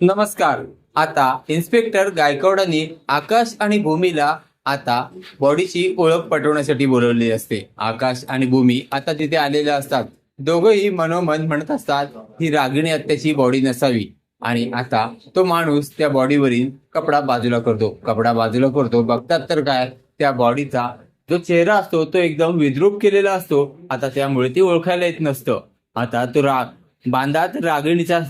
नमस्कार. आता इन्स्पेक्टर गायकवाडांनी आकाश आणि भूमीला आता बॉडीची ओळख पटवण्यासाठी बोलवलेली असते. आकाश आणि भूमी आता तिथे आलेल्या असतात. दोघंही मनोमन म्हणत असतात ही रागिणी हत्याची बॉडी नसावी. आणि आता तो माणूस त्या बॉडीवरील कपडा बाजूला करतो. कपडा बाजूला करतो. बघतात तर काय त्या बॉडीचा जो चेहरा असतो तो एकदम विद्रूप केलेला असतो. आता त्यामुळे ती ओळखायला येत नसतं. आता तो राग बांधात रागिणीचा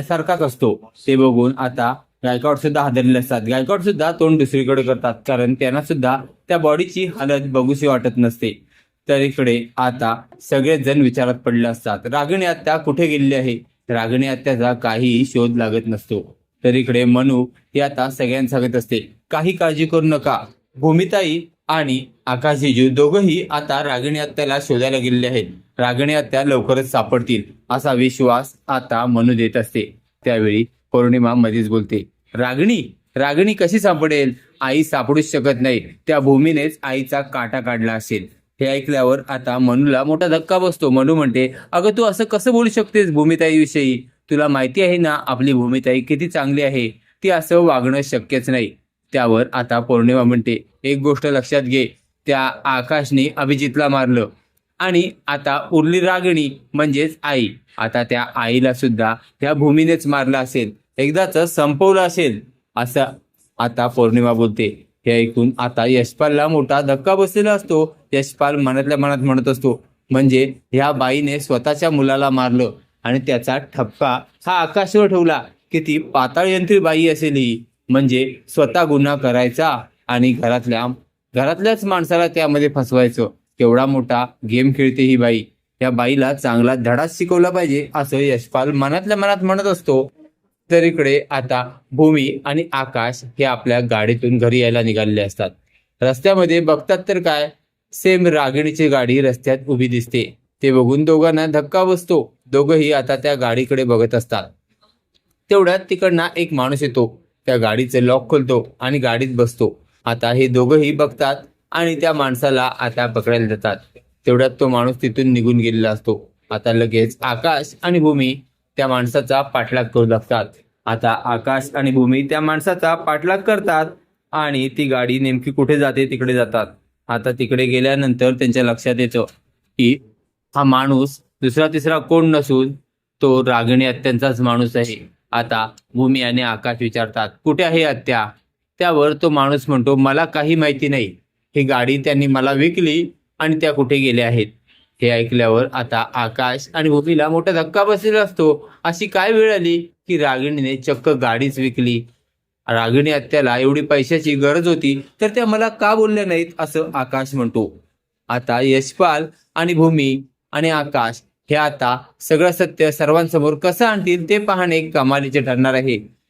सारखाच असतो. ते बघून आता गायकवाड सुद्धा हादरलेले असतात. गायकवाड सुद्धा तोंड दुसरीकडे करतात. कारण त्यांना सुद्धा त्या बॉडीची हालत बघूशी वाटत नसते. तर इकडे आता सगळेच जण विचारात पडले असतात. रागिणी आत्या कुठे गेलेली आहे? रागिणी आत्याचा काहीही शोध लागत नसतो. तर इकडे मनू ही आता सगळ्यांना सांगत असते. काही काळजी करू नका. भूमिताई आणि आकाशीजू दोघंही आता रागिणी आत्याला शोधायला गेलेले आहेत. रागिणी आत्या लवकरच सापडतील असा विश्वास आता मनू देत असते. त्यावेळी पौर्णिमा मध्येच बोलते रागिणी रागिणी कशी सापडेल? आई सापडूच शकत नाही. त्या भूमीनेच आईचा काटा काढला असेल. हे ऐकल्यावर आता मनूला मोठा धक्का बसतो. मनू म्हणते अगं तू असं कसं बोलू शकतेस भूमिताईविषयी? तुला माहिती आहे ना आपली भूमिताई किती चांगली आहे. ती असं वागणं शक्यच नाही. त्यावर आता पौर्णिमा म्हणते एक गोष्ट लक्षात घे. त्या आकाशने अभिजितला मारलं. आणि आता उरली रागिणी म्हणजेच आई. आता त्या आईला सुद्धा त्या भूमीनेच मारलं असेल. एकदाच संपवलं असेल. असं आता पौर्णिमा बोलते. हे ऐकून आता यशपालला मोठा धक्का बसलेला असतो. यशपाल मनातल्या मनात म्हणत असतो म्हणजे ह्या बाईने स्वतःच्या मुलाला मारलं आणि त्याचा ठपका हा आकाशवर ठेवला किती पाताळ यंत्री बाई असेल ही. म्हणजे स्वतः गुन्हा करायचा आणि घरातल्या घरातल्याच माणसाला त्यामध्ये फसवायचं. केवढा मोठा गेम खेळते ही बाई. या बाईला चांगला धडाच शिकवला पाहिजे असं यशपाल मनातल्या मनात म्हणत असतो. तर इकडे आता भूमी आणि आकाश हे आपल्या गाडीतून घरी यायला निघालेले असतात. रस्त्यामध्ये बघतात तर काय सेम रागिणीची गाडी रस्त्यात उभी दिसते. ते बघून दोघांना धक्का बसतो. दोघंही आता त्या गाडीकडे बघत असतात. तेवढ्यात तिकडनं एक माणूस येतो. त्या गाडीचे लॉक खोलतो आणि गाडीत बसतो. आता हे दोघंही बघतात आणि त्या माणसाला आता पकडायला जातात तेवढ्यात तो माणूस तिथून निघून गेलेला असतो. आता लगेच आकाश आणि भूमी त्या माणसाचा पाठलाग करू लागतात. आता आकाश आणि भूमी त्या माणसाचा पाठलाग करतात आणि ती गाडी नेमकी कुठे जाते तिकडे जातात. आता तिकडे गेल्यानंतर त्यांच्या लक्षात येतं की हा माणूस दुसरा तिसरा कोण नसून तो रागिणी अत्यांचाच माणूस आहे. आता भूमी आणि आकाश विचारतात कुठे आहे अत्या त्यावर तो माणूस म्हणतो मला काही माहिती नाही. ही गाडी त्यांनी मला विकली आणि त्या कुठे गेल्या आहेत? हे ऐकल्यावर आता आकाश आणि भूमीला मोठा धक्का बसलेला असतो. अशी काय वेळ आली की रागिणीने चक्क गाडीच विकली. रागिणी हत्याला एवढी पैशाची गरज होती तर त्या मला का बोलल्या नाहीत असं आकाश म्हणतो. आता यशपाल आणि भूमी आणि आकाश हे आता सगळं सत्य सर्वांसमोर कसं आणतील ते पाहणे कमालीचे ठरणार आहे.